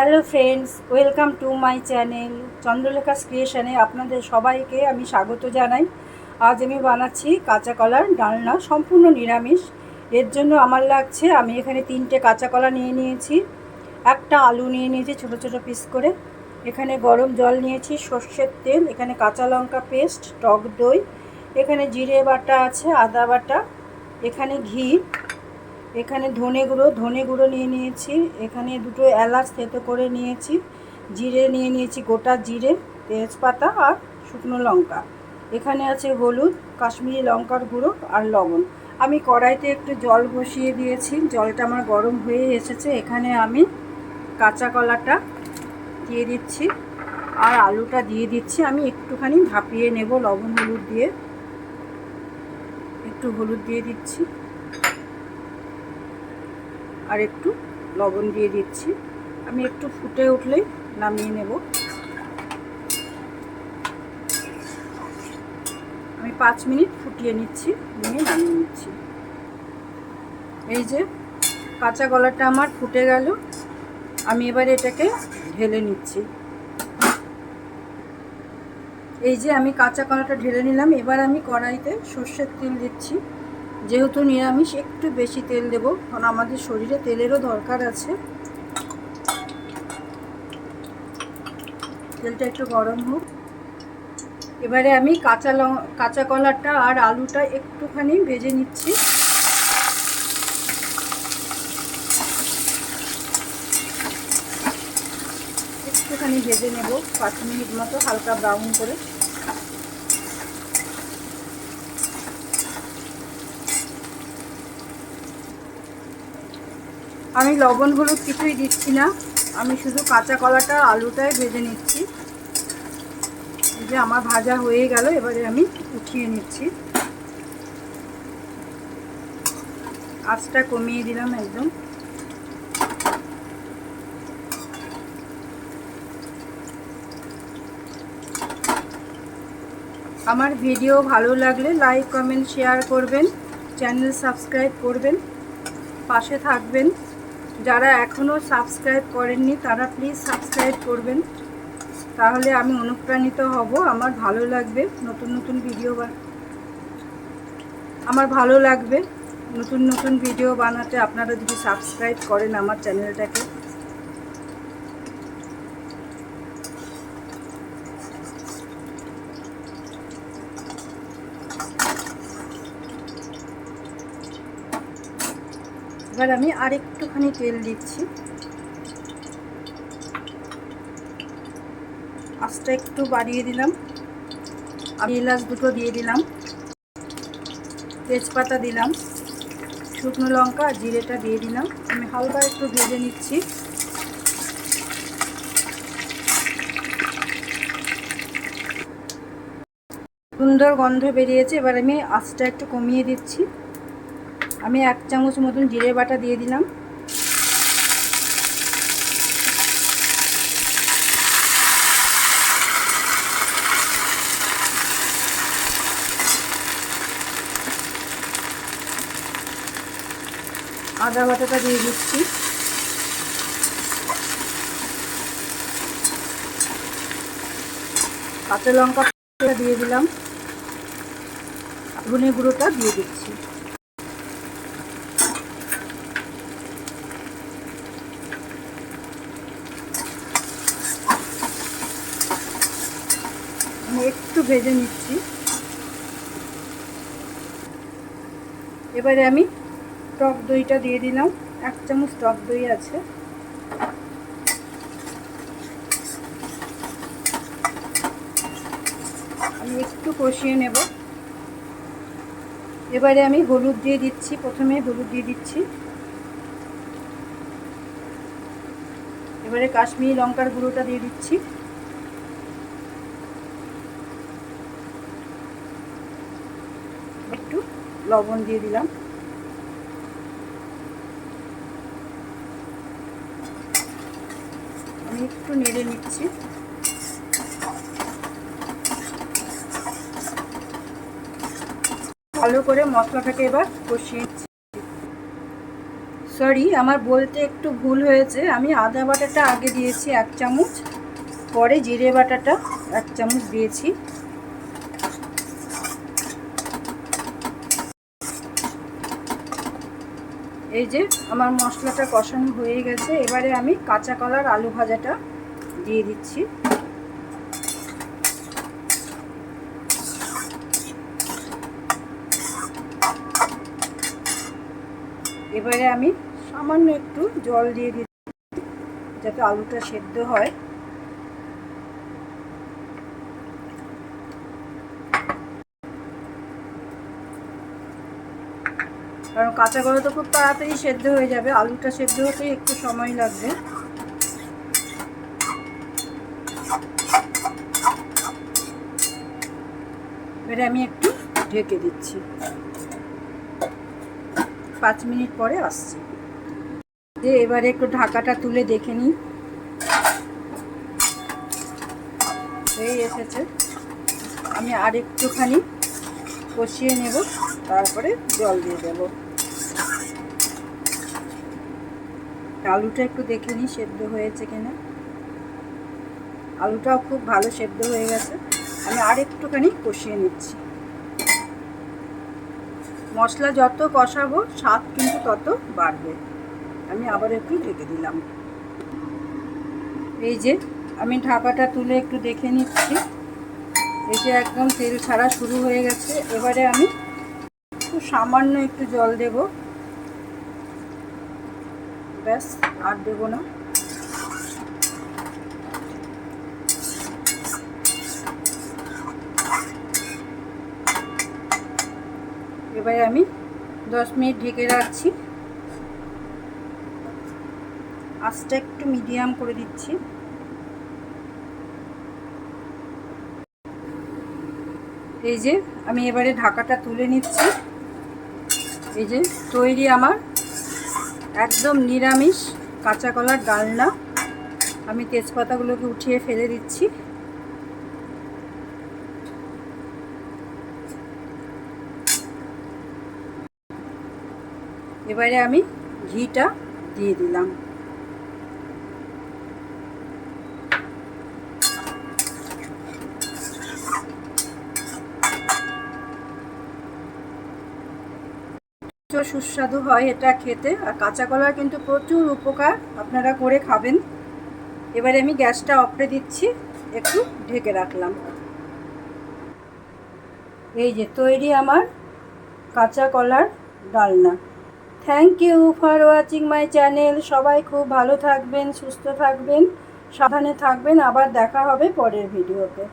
Hello friends, welcome to my channel Chandralekha's ক্রিয়েশনে আপনাদের সবাইকে আমি স্বাগত জানাই। আজ আমি বানাচ্ছি কাঁচা কলার ডালনা, সম্পূর্ণ নিরামিষ। এর জন্য আমার লাগছে, আমি এখানে তিনটে কাঁচা কলা নিয়ে নিয়েছি, একটা আলু নিয়ে নিয়েছি ছোট ছোট পিস করে। এখানে গরম জল নিয়েছি, সর্ষের তেল, এখানে কাঁচা লঙ্কা পেস্ট টক দই, এখানে জিরে বাটা আছে, আদা বাটা, এখানে ঘি এখানে ধনে গুঁড়ো ধনে গুঁড়ো নিয়ে নিয়েছি। এখানে দুটো এলাচ থেতো করে নিয়েছি। জিরে নিয়ে নিয়েছি, গোটা জিরে, তেজপাতা আর শুকনো লঙ্কা। এখানে আছে হলুদ, কাশ্মীরি লঙ্কার গুঁড়ো আর লবণ। আমি কড়াইতে একটু জল বসিয়ে দিয়েছি। জলটা আমার গরম হয়ে এসেছে। এখানে আমি কাঁচা কলাটা দিয়ে দিচ্ছি আর আলুটা দিয়ে দিচ্ছি। আমি একটুখানি ভাপিয়ে নেব। লবণ হলুদ দিয়ে একটু হলুদ দিয়ে দিচ্ছি। আর একটু লবণ দিয়ে দিচ্ছি। আমি একটু ফুটে উঠলেই নামিয়ে নেব। আমি পাঁচ মিনিট ফুটিয়ে নিচ্ছি, নিয়ে নামিয়ে নিচ্ছি। এই যে কাঁচা গলাটা আমার ফুটে গেল, আমি এবার এটাকে ঢেলে নিচ্ছি। এই যে আমি কাঁচা কলাটা ঢেলে নিলাম, এবার আমি কড়াইতে সর্ষের তেল দিচ্ছি। যেহেতু নিরামিষ, একটু বেশি তেল দেব। কারণ আমাদের শরীরে তেলেরও দরকার আছে। তেলটা একটু গরম হোক। এবারে আমি কাঁচা লং, কাঁচা কলাটা আর আলুটা একটুখানি ভেজে নিচ্ছি। একটুখানি ভেজে নেব, পাঁচ মিনিট মতো, হালকা ব্রাউন করে। আমি লবণ হলুদ কিছুই দিচ্ছি না। আমি শুধু কাঁচা কলাটা, আলুটাই ভেজে নিচ্ছি। যে আমার ভাজা হয়ে গেল, এবারে আমি উঠিয়ে নিচ্ছি। আঁচটা কমিয়ে দিলাম একদম। আমার ভিডিও ভালো লাগলে লাইক, কমেন্ট, শেয়ার করবেন। চ্যানেল সাবস্ক্রাইব করবেন। পাশে থাকবেন। যারা এখনও সাবস্ক্রাইব করেননি, তারা প্লিজ সাবস্ক্রাইব করবেন। তাহলে আমি অনুপ্রাণিত হব। আমার ভালো লাগবে। নতুন নতুন ভিডিও আমার ভালো লাগবে। নতুন নতুন ভিডিও বানাতে আপনারা যদি সাবস্ক্রাইব করেন আমার চ্যানেলটাকে এবার আমি আর একটুখানি তেল দিচ্ছি। আঁচটা একটু বাড়িয়ে দিলাম। আমি এলাচ দুটো দিয়ে দিলাম। তেজপাতা দিলাম। শুকনো লঙ্কা আর জিরেটা দিয়ে দিলাম। আমি হালকা একটু ভেজে নিচ্ছি। সুন্দর গন্ধ বেরিয়েছে। এবার আমি আঁচটা একটু কমিয়ে দিচ্ছি। আমি এক চামচ মতন জিরে বাটা দিয়ে দিলাম। আদা বাটাটা দিয়ে দিচ্ছি। কাঁচা লঙ্কা দিয়ে দিলাম। ধনে গুঁড়োটা দিয়ে দিচ্ছি। আমি একটু ভেজে নিচ্ছি। এবারে আমি টক দইটা দিয়ে দিলাম। এক চামচ টক দই আছে। আমি একটু কষিয়ে নেব। এবারে আমি হলুদ দিয়ে দিচ্ছি। প্রথমে হলুদ দিয়ে দিচ্ছি। এবারে কাশ্মীরি লঙ্কার গুঁড়োটা দিয়ে দিচ্ছি। একটু লবণ দিয়ে দিলাম। আমি একটু নেড়ে নিচ্ছি। ভালো করে মশলাটাকে এবার কষিয়ে সরি আমার বলতে একটু ভুল হয়েছে। আমি আদা বাটাটা আগে দিয়েছি এক চামচ, পরে জিরে বাটাটা এক চামচ দিয়েছি। এই যে আমার মশলাটা কষানো হয়ে গেছে, এবারে আমি কাঁচা কলার আলু ভাজাটা দিয়ে দিচ্ছি। এবারে আমি সামান্য একটু জল দিয়ে দিচ্ছি, যাতে আলুটা সেদ্ধ হয়। কারণ কাঁচা কলা তো খুব তাড়াতাড়ি সেদ্ধ হয়ে যাবে, আলুটা সেদ্ধ হতে একটু সময় লাগবে। এবারে আমি একটু ঢেকে দিচ্ছি। পাঁচ মিনিট পরে আসছি। যে এবারে একটু ঢাকাটা তুলে দেখে নিই। এসেছে। আমি আর একটুখানি কষিয়ে নেব। তারপরে জল দিয়ে দেব। আলুটা একটু দেখে নিই, সেদ্ধ হয়েছে কিনা। আলুটাও খুব ভালো সেদ্ধ হয়ে গেছে। আমি আর একটুখানি কষিয়ে নিচ্ছি। মশলা যত কষাবো, স্বাদ কিন্তু তত বাড়বে। আমি আবার একটু ঢেকে দিলাম। এই যে, আমি ঢাকাটা তুলে একটু দেখে নিচ্ছি। এই যে একদম তেল ছাড়া শুরু হয়ে গেছে। এবারে আমি সামান্য একটু জল দেব। ব্যাস, আর দেবো না। এবারে আমি দশ মিনিট ঢেকে রাখছি। আঁচটা একটু মিডিয়াম করে দিচ্ছি। এই যে, আমি এবারে ঢাকাটা তুলে নিচ্ছি। এই যে তৈরি আমার একদম নিরামিষ কাঁচা কলার ডালনা। আমি তেজপাতাগুলোকে উঠিয়ে ফেলে দিচ্ছি। এবারে আমি ঘিটা দিয়ে দিলাম। সুস্বাদু হয় এটা খেতে। আর কাঁচা কলার কিন্তু প্রচুর উপকার আপনারা করে খাবেন। এবারে আমি গ্যাসটা অফরে দিচ্ছি, একটু ঢেকে রাখলাম। এই যে তৈরি আমার কাঁচা কলার ডালনা। Thank you for watching my channel সবাই খুব ভালো থাকবেন, সুস্থ থাকবেন, সাবধানে থাকবেন। আবার দেখা হবে পরের ভিডিওতে